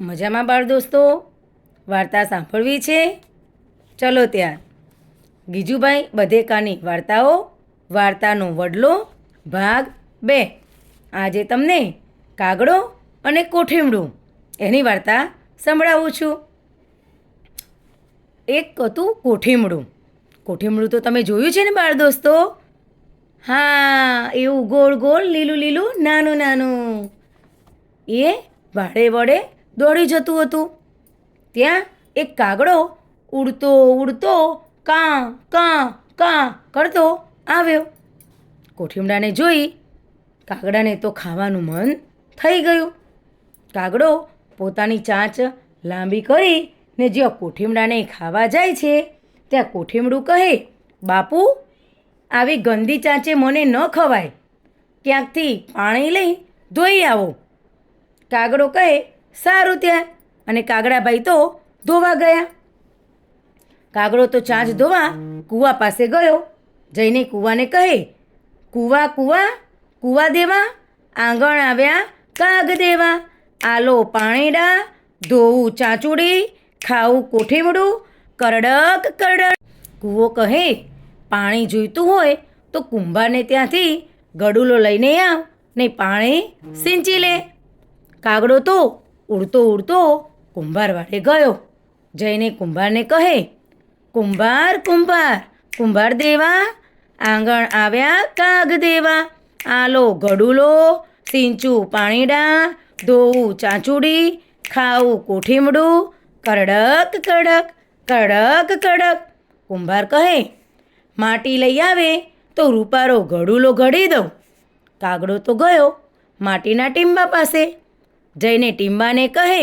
મજામાં બાળ દોસ્તો? વાર્તા સાંભળવી છે? ચલો ત્યાં. ગીજુભાઈ બધેકાની વાર્તાઓ? વાર્તાનો વડલો, ભાગ બે. આજે તમને કાગડો અને કોઠીમડું. એની વાર્તા સંભળાવું છું. એક હતું કોઠીમડું. કોઠીમડું તો તમે જોયું છે ને બાળ દોસ્તો? હા, એવું ગોળ ગોળ લીલું લીલું નાનું નાનું. એ વાડે વડે દોડી જતું હતું. ત્યાં એક કાગડો ઉડતો ઉડતો, કાં કાં કાં કરતો આવ્યો. કોઠીમડાને જોઈ કાગડાને તો ખાવાનું મન થઈ ગયું. કાગડો પોતાની ચાંચ લાંબી કરી ને જ્યાં કોઠીમડાને ખાવા જાય છે, ત્યાં કોઠીમડું કહે, બાપુ, આવી ગંદી ચાંચે મને ન ખવાય. ક્યાંકથી પાણી લઈ ધોઈ આવો. કાગડો કહે સારું ત્યાં. અને કાગડાભાઈ તો ધોવા ગયા. કાગડો તો ચાંચ ધોવા કૂવા પાસે ગયો. જઈને કૂવાને કહે, કૂવા કૂવા કૂવા દેવા, આંગણ આવ્યા, કાગ દેવા. આલો પાણીડા, ધોવું ચાંચુડી, ખાવું કોઠીમડું, કરડક કરડક. કૂવો કહે, પાણી જોઈતું હોય તો કુંભાને ત્યાંથી ગડુલો લઈને આવ ને પાણી સિંચી લે. કાગડો તો ઉડતો ઉડતો કુંભાર વાળે ગયો. જઈને કુંભારને કહે, કુંભાર કુંભાર કુંભાર દેવા, આંગણ આવ્યા કાગ દેવા. આલો ગડુલો, સિંચું પાણીડા, ધોવું ચાંચુડી, ખાવું કોઠીમડું. કડક કડક કડક કડક. કુંભાર કહે, માટી લઈ આવે તો રૂપારો ગડુલો ઘડી દઉં. કાગડો તો ગયો માટીના ટીંબા પાસે. જઈને ટીમ્બાને કહે,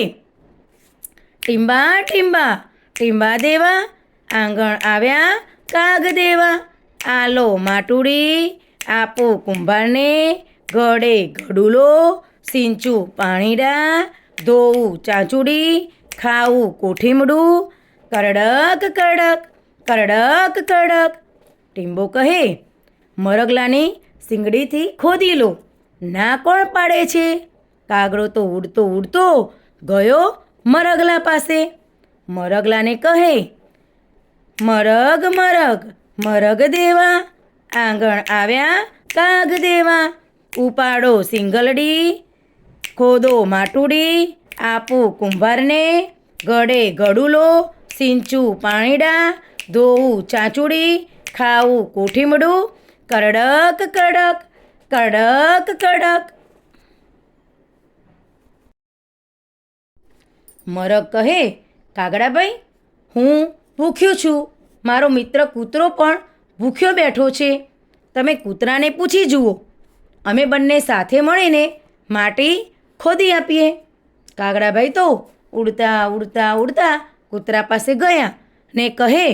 ટીંબા ટીમ્બા ટીંબા દેવા, આંગણ આવ્યા, કાગ દેવા. આલો માટુડી, આપો કુંભારને, ગળે ગડુલો સિંચું પાણીડા, ધોવું ચાંચુડી, ખાવું કોઠીમડું. કરડક કડક કરડક કડક. ટીમ્બો કહે, મરગલાની સિંગડીથી ખોદી લો. ના કોણ પાડે છે? કાગડો તો ઉડતો ઉડતો ગયો મરગલા પાસે. મરગલાને કહે, મરગ મરગ મરગ દેવા, આંગણ આવ્યા કાગ દેવા. ઉપાડો સિંગલડી, ખોદો માટુડી, આપું કુંભારને. ગળે ગડુલો સિંચું પાણીડા ધોવું ચાંચુડી ખાવું કોઠીમડું. કરડક કડક કડક કડક મરગ કહે, કાગડાભાઈ, હું ભૂખ્યો છું. મારો મિત્ર કૂતરો પણ ભૂખ્યો બેઠો છે. તમે કૂતરાને પૂછી જુઓ. અમે બંને સાથે મળીને માટી ખોદી આપીએ. કાગડાભાઈ તો ઉડતા ઉડતા ઉડતા કૂતરા પાસે ગયા ને કહે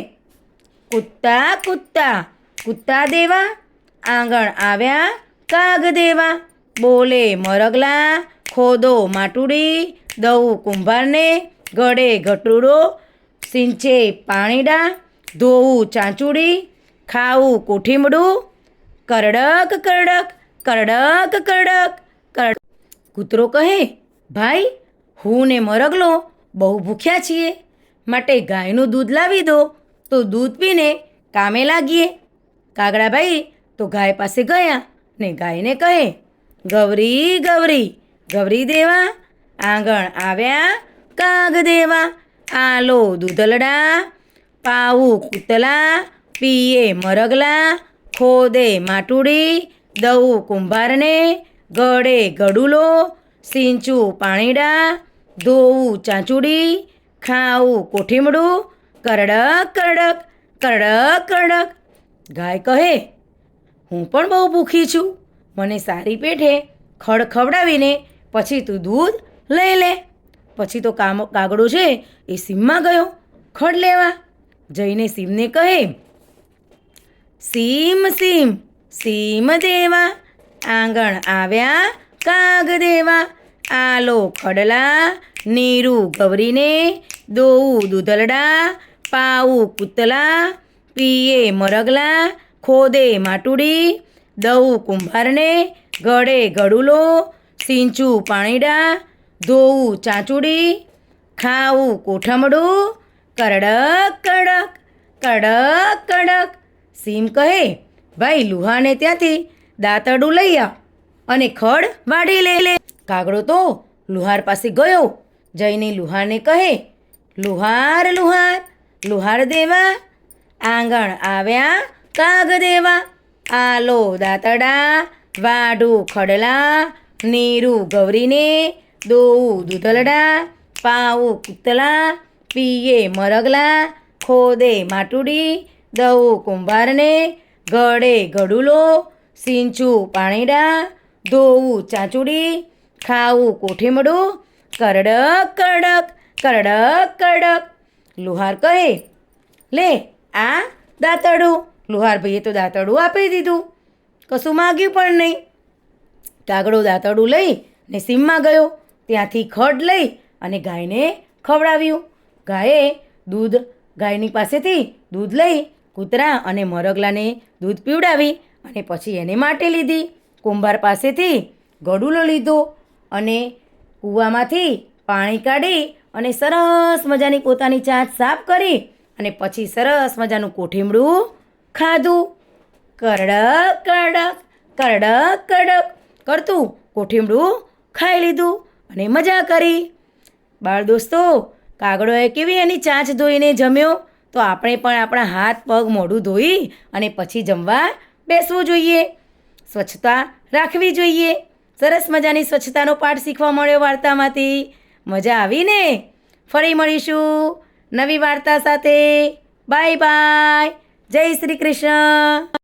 કૂતા કૂતા કૂતા દેવા, આંગણ આવ્યા, કાગ દેવા. બોલે, મરગલા ખોદો માટુડી, દઉં કુંભારને, ગળે ઘટુડો સિંચે પાણીડા, ધોવું ચાંચુડી, ખાવું કોઠીમડું, કરડક કરડક કરડક કરડક કરડ કૂતરો કહે, ભાઈ હું ને મરગલો, બહુ ભૂખ્યા છીએ. માટે ગાયનું દૂધ લાવી દો, તો દૂધ પીને કામે લાગીએ. કાગડાભાઈ તો ગાય પાસે ગયા. ને ગાયને કહે ગૌરી ગૌરી ગૌરી દેવા, આંગણ આવ્યા, કાગ દેવા, આલો દૂધલડા પાવું કૂતલા, પીએ મરગલા, ખોદે માટુડી, દઉં કુંભારને, ગળે ગડુલો, સિંચું પાણીડા ધોવું ચાંચુડી ખાવું કોઠીમડું, કરડક કરડક કરડક કરડક. ગાય કહે, હું પણ બહુ ભૂખી છું. મને સારી પેઠે ખડ ખવડાવીને પછી તું દૂધ લઈ લે. પછી તો કામ કાગડો છે એ સીમમાં ગયો. ખડ લેવા. જઈને સીમને કહે, સીમ સીમ સીમ દેવા. આંગણ આવ્યા કાગ દેવા. આલો ખડલા, નીરું ગવરીને દોવું દૂધલડા. પાવું કૂતલા પીએ મરગલા. ખોદે માટુડી. દઉં કુંભારને, ગળે ગડુલો સિંચું પાણીડા, ધોવું ચાંચુડી, ખાવું કોઠમડું કરડક કડક કડક કડક. સીમ કહે, ભાઈ, લુહાને ત્યાંથી દાંતડું લઈ આવ અને ખડ વાઢી લે. લે કાગડો તો લુહાર પાસે ગયો. જઈને લુહારને કહે, લુહાર લુહાર લુહાર દેવા, આંગણ આવ્યા, કાગ દેવા. આલો દાંતડા વાઢું ખડલા નીરું ગૌરીને દોવું દૂધલડા પાવું કૂતલા પીએ મરગલા ખોદે માટુડી દવું કુંભારને ગળે ગડુલો સિંચું પાણીડા ધોવું ચાંચુડી ખાવું કોઠીમડું કરડક કરડક કરડક કરડક લુહાર કહે લે આ દાંતડું લુહાર ભાઈએ તો દાંતડું આપી દીધું કશું માગ્યું પણ નહીં કાગડો દાંતરડું લઈ ને સીમમાં ગયો. ત્યાંથી ખડ લઈ અને ગાયને ખવડાવ્યું. ગાયે દૂધ ગાયની પાસેથી દૂધ લઈ કૂતરા અને મરગલાને દૂધ પીવડાવી અને પછી એને માટે લીધી. કુંભાર પાસેથી ગડુલો લીધો અને કૂવામાંથી પાણી કાઢી અને સરસ મજાની પોતાની ચાંચ સાફ કરી અને પછી સરસ મજાનું કોઠીમડું ખાધું. કરડક કરડક કરડક કડક. કરતું, કોઠીમડું ખાઈ લીધું અને મજા કરી. બાળ દોસ્તો, કાગડોએ કેવી એની ચાંચ ધોઈને જમ્યો? તો આપણે પણ આપણા હાથ, પગ મોઢું ધોઈ અને પછી જમવા બેસવું જોઈએ. સ્વચ્છતા રાખવી જોઈએ. સરસ મજાની સ્વચ્છતાનો પાઠ શીખવા મળ્યો વાર્તામાંથી. મજા આવીને? ફરી મળીશું નવી વાર્તા સાથે. Bye bye. જય શ્રી કૃષ્ણ.